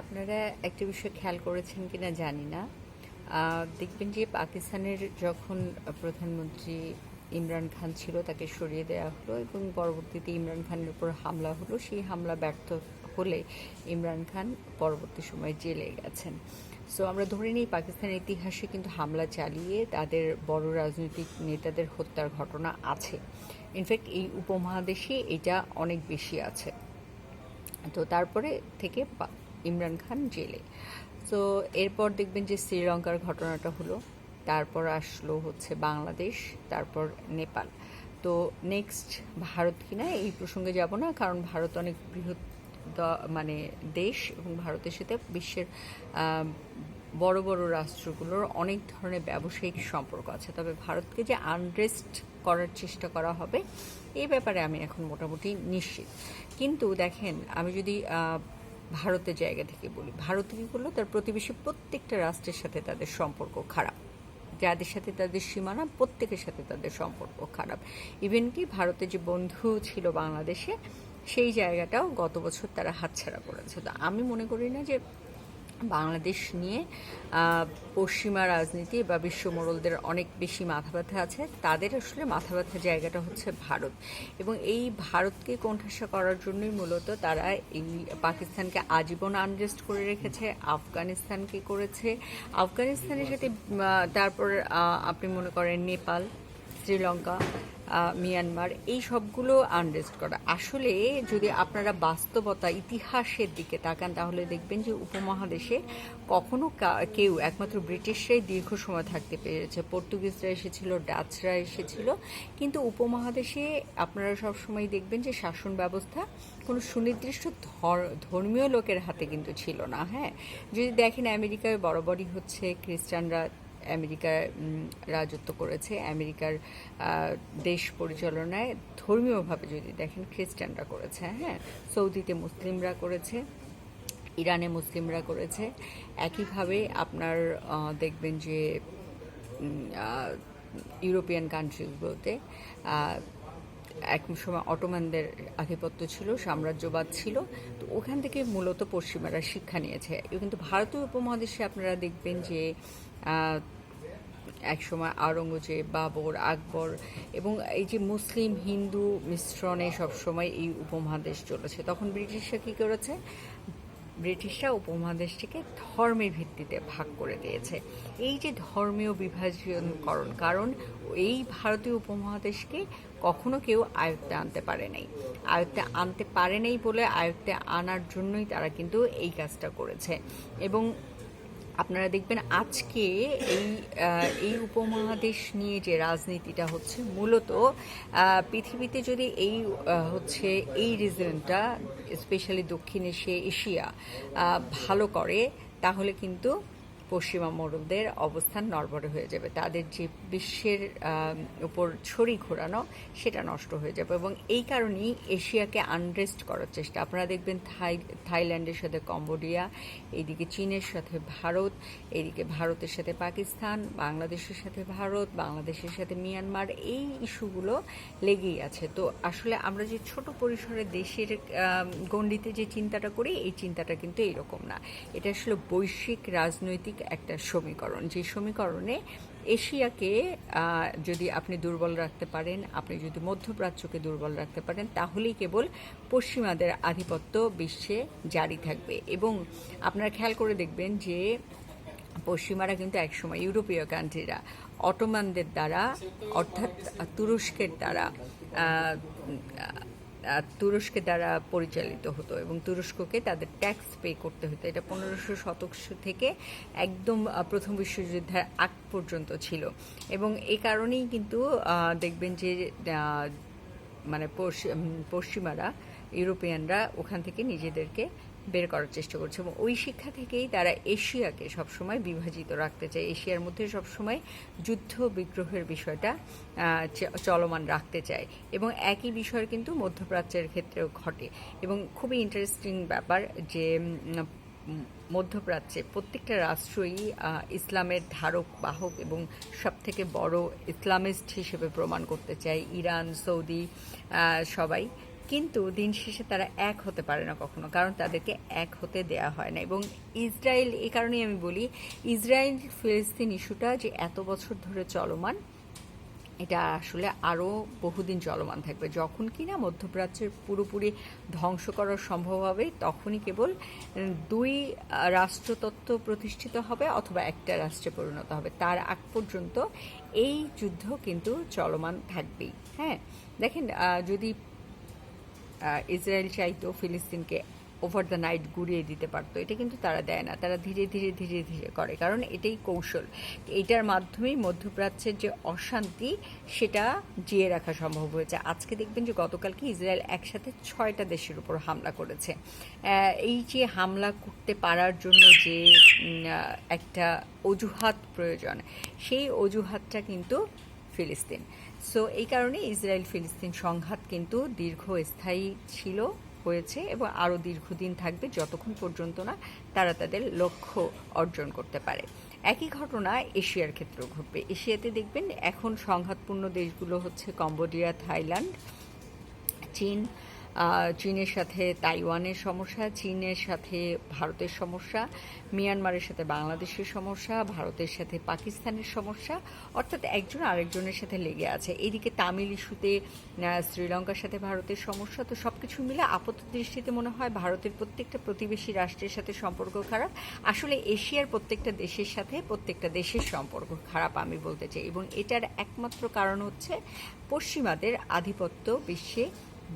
আপনারা একটা বিষয় খেয়াল করেছেন কিনা জানি না। দেখবেন যে পাকিস্তানের যখন প্রধানমন্ত্রী ইমরান খান ছিল, তাকে সরিয়ে দেওয়া হলো এবং পরবর্তীতে ইমরান খানের উপর হামলা হলো, সেই হামলা ব্যর্থ হলে ইমরান খান পরবর্তী সময়ে জেলে গেছেন। সো আমরা ধরে নিই পাকিস্তানের ইতিহাসে কিন্তু হামলা চালিয়ে তাদের বড় রাজনৈতিক নেতাদের হত্যার ঘটনা আছে। ইনফ্যাক্ট এই উপমহাদেশে এটা অনেক বেশি আছে। তো তারপরে থেকে ইমরান খান জেলে। তো এরপর দেখবেন যে শ্রীলঙ্কার ঘটনাটা হলো। তারপর আসলো হচ্ছে বাংলাদেশ, তারপর নেপাল। তো নেক্সট ভারত কিনা, এই প্রসঙ্গে যাব না, কারণ ভারত অনেক বৃহৎ মানে দেশ এবং ভারতের সাথে বিশ্বের বড় বড় রাষ্ট্রগুলোর অনেক ধরনের ব্যবসায়িক সম্পর্ক আছে। তবে ভারতকে যে আনরেস্ট করার চেষ্টা করা হবে এই ব্যাপারে আমি এখন মোটামুটি নিশ্চিত। কিন্তু দেখেন, আমি যদি ভারতের জায়গা থেকে বলি। ভারত কী করল? তার প্রতিবেশী প্রত্যেকটা রাষ্ট্রের সাথে তাদের সম্পর্ক খারাপ। যাদের সাথে তাদের সীমানা, প্রত্যেকের সাথে তাদের সম্পর্ক খারাপ। ইভেন কি ভারতের যে বন্ধু ছিল বাংলাদেশে, সেই জায়গাটাও গত বছর তারা হাতছাড়া করেছে। তো আমি মনে করি না যে বাংলাদেশ নিয়ে পশ্চিমা রাজনীতি বা বিশ্ব অনেক বেশি মাথা ব্যথা আছে। তাদের আসলে মাথা ব্যথার জায়গাটা হচ্ছে ভারত। এবং এই ভারতকে কোণঠাসা করার জন্যই মূলত তারা এই পাকিস্তানকে আজীবন আনরেস্ট করে রেখেছে, আফগানিস্তানকে করেছে। আফগানিস্তানের সাথে তারপর আপনি মনে করেন নেপাল, শ্রীলঙ্কা মিয়ানমার, এই সবগুলো আনরেস্ট করা। আসলে যদি আপনারা বাস্তবতা, ইতিহাসের দিকে তাকান, তাহলে দেখবেন যে উপমহাদেশে কখনো কেউ, একমাত্র ব্রিটিশরাই দীর্ঘ সময় থাকতে পেরেছে। পর্তুগিজরা এসেছিল, ডাচরা এসেছিল, কিন্তু উপমহাদেশে আপনারা সব সবসময় দেখবেন যে শাসন ব্যবস্থা কোনো সুনির্দিষ্ট ধর- ধর্মীয় লোকের হাতে কিন্তু ছিল না হ্যাঁ? যদি দেখেন আমেরিকায় বরাবরই হচ্ছে, খ্রিস্টানরা আমেরিকায় রাজত্ব করেছে, আমেরিকার দেশ পরিচালনায় ধর্মীয়ভাবে যদি দেখেন খ্রিস্টানরা করেছে হ্যাঁ? সৌদিতে মুসলিমরা করেছে, ইরানে মুসলিমরা করেছে। একইভাবে আপনার দেখবেন যে ইউরোপিয়ান কান্ট্রিজগুলোতে এক সময় অটোমানদের আধিপত্য ছিল, সাম্রাজ্যবাদ ছিল। তো ওখান থেকে মূলত পশ্চিমারা শিক্ষা নিয়েছে। কিন্তু ভারতীয় উপমহাদেশে আপনারা দেখবেন যে একসময় আওরঙ্গজেব, বাবর, আকবর এবং এই যে মুসলিম হিন্দু মিশ্রণে সবসময় এই উপমহাদেশ চলেছে। তখন ব্রিটিশরা কী করেছে? ব্রিটিশরা উপমহাদেশটিকে ধর্মের ভিত্তিতে ভাগ করে দিয়েছে। এই যে ধর্মীয় বিভাজনকরণ, কারণ এই ভারতীয় উপমহাদেশকে কখনো কেউ আয়ত্তে আনতে পারে নাই। আয়ত্তে আনতে পারে নাই বলে আয়ত্তে আনার জন্যই তারা কিন্তু এই কাজটা করেছে। এবং আপনারা দেখবেন আজকে এই এই উপমহাদেশ নিয়ে যে রাজনীতিটা হচ্ছে, মূলত পৃথিবীতে যদি এই হচ্ছে এই রিজনটা স্পেশালি দক্ষিণ এশিয়া এশিয়া ভালো করে, তাহলে কিন্তু পশ্চিমা মোড়লদের অবস্থান নড়বড়ে হয়ে যাবে। তাদের যে বিশ্বের উপর ছড়ি ঘোরানো সেটা নষ্ট হয়ে যাবে এবং এই কারণেই এশিয়াকে আনরেস্ট করার চেষ্টা। আপনারা দেখবেন থাই, থাইল্যান্ডের সাথে কম্বোডিয়া, এইদিকে চীনের সাথে ভারত, এইদিকে ভারতের সাথে পাকিস্তান, বাংলাদেশের সাথে ভারত, বাংলাদেশের সাথে মিয়ানমার, এই ইস্যুগুলো লেগেই আছে। তো আসলে আমরা যে ছোট পরিসরে দেশের গণ্ডিতে যে চিন্তাটা করি, এই চিন্তাটা কিন্তু এইরকম না। এটা আসলে বৈশ্বিক রাজনৈতিক একটা সমীকরণ। যে সমীকরণে এশিয়াকে যদি আপনি দুর্বল রাখতে পারেন, আপনি যদি মধ্যপ্রাচ্যকে দুর্বল রাখতে পারেন, তাহলেই কেবল পশ্চিমাদের আধিপত্য বিশ্বে জারি থাকবে। এবং আপনারা খেয়াল করে দেখবেন যে পশ্চিমারা কিন্তু একসময় ইউরোপীয় কান্ট্রিরা, অটোমানদের দ্বারা, অর্থাৎ তুরস্কের দ্বারা তুরস্কের দ্বারা পরিচালিত হতো এবং তুরস্ককে তাদের ট্যাক্স পে করতে হতো। এটা পনেরোশো শতক থেকে একদম প্রথম বিশ্বযুদ্ধের আগ পর্যন্ত ছিল। এবং এ কারণেই কিন্তু দেখবেন যে মানে পশ্চিমারা, ইউরোপিয়ানরা ওখান থেকে নিজেদেরকে বের করার চেষ্টা করছে এবং ওই শিক্ষা থেকেই তারা এশিয়াকে সবসময় বিভাজিত রাখতে চায়। এশিয়ার মধ্যে সবসময় যুদ্ধ বিগ্রহের বিষয়টা চলমান রাখতে চায় এবং একই বিষয় কিন্তু মধ্যপ্রাচ্যের ক্ষেত্রেও ঘটে। এবং খুবই ইন্টারেস্টিং ব্যাপার যে মধ্যপ্রাচ্যে প্রত্যেকটা রাষ্ট্রই ইসলামের ধারক, বাহক এবং সবথেকে বড় ইসলামিস্ট হিসেবে প্রমাণ করতে চায় ইরান, সৌদি সবাই। কিন্তু দিন শেষে তারা এক হতে পারে না কখনো, কারণ তাদেরকে এক হতে দেয়া হয় না। এবং ইসরায়েল এই কারণেই আমি বলি, ইসরায়েল ফিলিস্তিন ইস্যুটা যে এত বছর ধরে চলমান, এটা আসলে আরও বহুদিন চলমান থাকবে। যখন কিনা মধ্যপ্রাচ্যের পুরোপুরি ধ্বংস করা সম্ভব হবে, তখনই কেবল দুই রাষ্ট্রতত্ত্ব প্রতিষ্ঠিত হবে অথবা একটা রাষ্ট্রে পরিণত হবে। তার আগ পর্যন্ত এই যুদ্ধ কিন্তু চলমান থাকবেই। হ্যাঁ দেখেন যদি ইসরায়েল চাইতো ফিলিস্তিনকে ওভার দ্য নাইট গুড়িয়ে দিতে পারতো। এটা কিন্তু তারা দেয় না। তারা ধীরে ধীরে ধীরে ধীরে করে। কারণ এটাই কৌশল। এটার মাধ্যমেই মধ্যপ্রাচ্যের যে অশান্তি, সেটা জিয়ে রাখা সম্ভব হয়েছে। আজকে দেখবেন যে গতকালকে ইসরায়েল একসাথে ছয়টা দেশের উপর হামলা করেছে। এই যে হামলা করতে পারার জন্য যে একটা অজুহাত প্রয়োজন, সেই অজুহাতটা কিন্তু ফিলিস্তিন। সো এই কারণে ইসরায়েল ফিলিস্তিন সংঘাত কিন্তু দীর্ঘস্থায়ী ছিল, হয়েছে এবং আরও দীর্ঘদিন থাকবে যতক্ষণ পর্যন্ত না তারা তাদের লক্ষ্য অর্জন করতে পারে। একই ঘটনা এশিয়ার ক্ষেত্রেও ঘটবে। এশিয়াতে দেখবেন এখন সংঘাতপূর্ণ দেশগুলো হচ্ছে কম্বোডিয়া, থাইল্যান্ড, চীন চীনের সাথে তাইওয়ানের সমস্যা, চীনের সাথে ভারতের সমস্যা, মিয়ানমারের সাথে বাংলাদেশের সমস্যা, ভারতের সাথে পাকিস্তানের সমস্যা, অর্থাৎ একজন আরেকজনের সাথে লেগে আছে। এদিকে তামিল ইস্যুতে শ্রীলঙ্কার সাথে ভারতের সমস্যা, তো সব কিছু মিলে আপাত দৃষ্টিতে মনে হয় ভারতের প্রত্যেকটা প্রতিবেশী রাষ্ট্রের সাথে সম্পর্ক খারাপ। আসলে এশিয়ার প্রত্যেকটা দেশের সাথে প্রত্যেকটা দেশের সম্পর্ক খারাপ, আমি বলতে চাই। এবং এটার একমাত্র কারণ হচ্ছে পশ্চিমাদের আধিপত্য বিশ্বে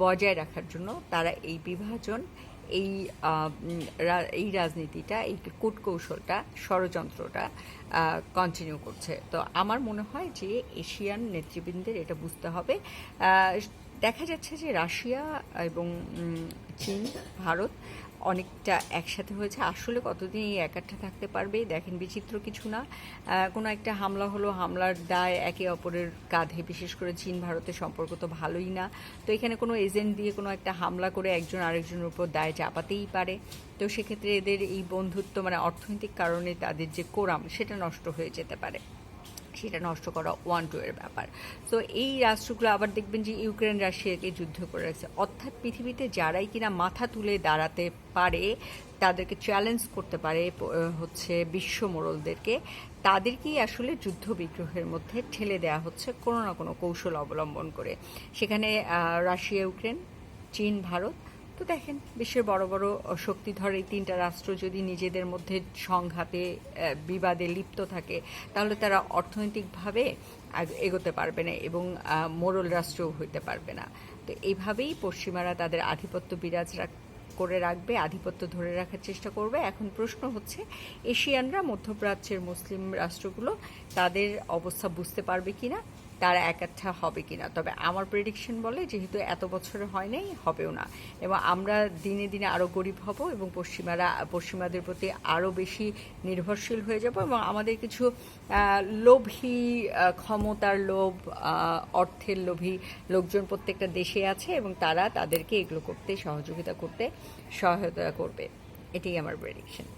বজায় রাখার জন্য তারা এই বিভাজন, এই এই রাজনীতিটা, এই কূটকৌশলটা, ষড়যন্ত্রটা কন্টিনিউ করছে। তো আমার মনে হয় যে এশিয়ান নেতৃবৃন্দের এটা বুঝতে হবে। দেখা যাচ্ছে যে রাশিয়া এবং চীন, ভারত অনেকটা একসাথে হয়েছে। আসলে কতদিন এই একাঠা থাকতে পারবে, দেখেন বিচিত্র কিছু না। কোনো একটা হামলা হলো, হামলার দায় একে অপরের কাঁধে। বিশেষ করে চীন, ভারতের সম্পর্ক তো ভালোই না। তো এখানে কোনো এজেন্ট দিয়ে কোনো একটা হামলা করে একজন আরেকজনের উপর দায় চাপাতেই পারে। তো সেক্ষেত্রে এদের এই বন্ধুত্ব মানে অর্থনৈতিক কারণে তাদের যে কোরাম, সেটা নষ্ট হয়ে যেতে পারে। সেটা নষ্ট করা ওয়ান টু এর ব্যাপার। তো এই রাষ্ট্রগুলো আবার দেখবেন যে ইউক্রেন, রাশিয়াকে যুদ্ধ করে রাখছে। অর্থাৎ পৃথিবীতে যারাই কিনা মাথা তুলে দাঁড়াতে পারে, তাদেরকে চ্যালেঞ্জ করতে পারে হচ্ছে বিশ্ব মোড়লদেরকে, তাদেরকেই আসলে যুদ্ধ বিগ্রহের মধ্যে ঠেলে দেওয়া হচ্ছে কোনো না কোনো কৌশল অবলম্বন করে। সেখানে রাশিয়া, ইউক্রেন, চীন, ভারত তো দেখেন, বিশ্বের বড় বড় শক্তিধর এই তিনটা রাষ্ট্র যদি নিজেদের মধ্যে সংঘাতে বিবাদে লিপ্ত থাকে, তাহলে তারা অর্থনৈতিকভাবে এগোতে পারবে না এবং মোরল রাষ্ট্রও হইতে পারবে না। তো এইভাবেই পশ্চিমারা তাদের আধিপত্য বিরাজ রাখ- করে রাখবে, আধিপত্য ধরে রাখার চেষ্টা করবে। এখন প্রশ্ন হচ্ছে, এশিয়ানরা মধ্যপ্রাচ্যের মুসলিম রাষ্ট্রগুলো তাদের অবস্থা বুঝতে পারবে কিনা? তারা একাঠা হবে কিনা। তবে আমার প্রেডিকশন বলে যেহেতু এত বছর হয় নাই হবেও না। এবং আমরা দিনে দিনে আরও গরিব হব এবং পশ্চিমারা, পশ্চিমাদের প্রতি আরও বেশি নির্ভরশীল হয়ে যাব এবং আমাদের কিছু লোভী ক্ষমতার লোভ অর্থের লোভী লোকজন প্রত্যেকটা দেশে আছে এবং তারা তাদেরকে এগুলো করতে, সহযোগিতা করতে সহায়তা করবে। এটাই আমার প্রেডিকশন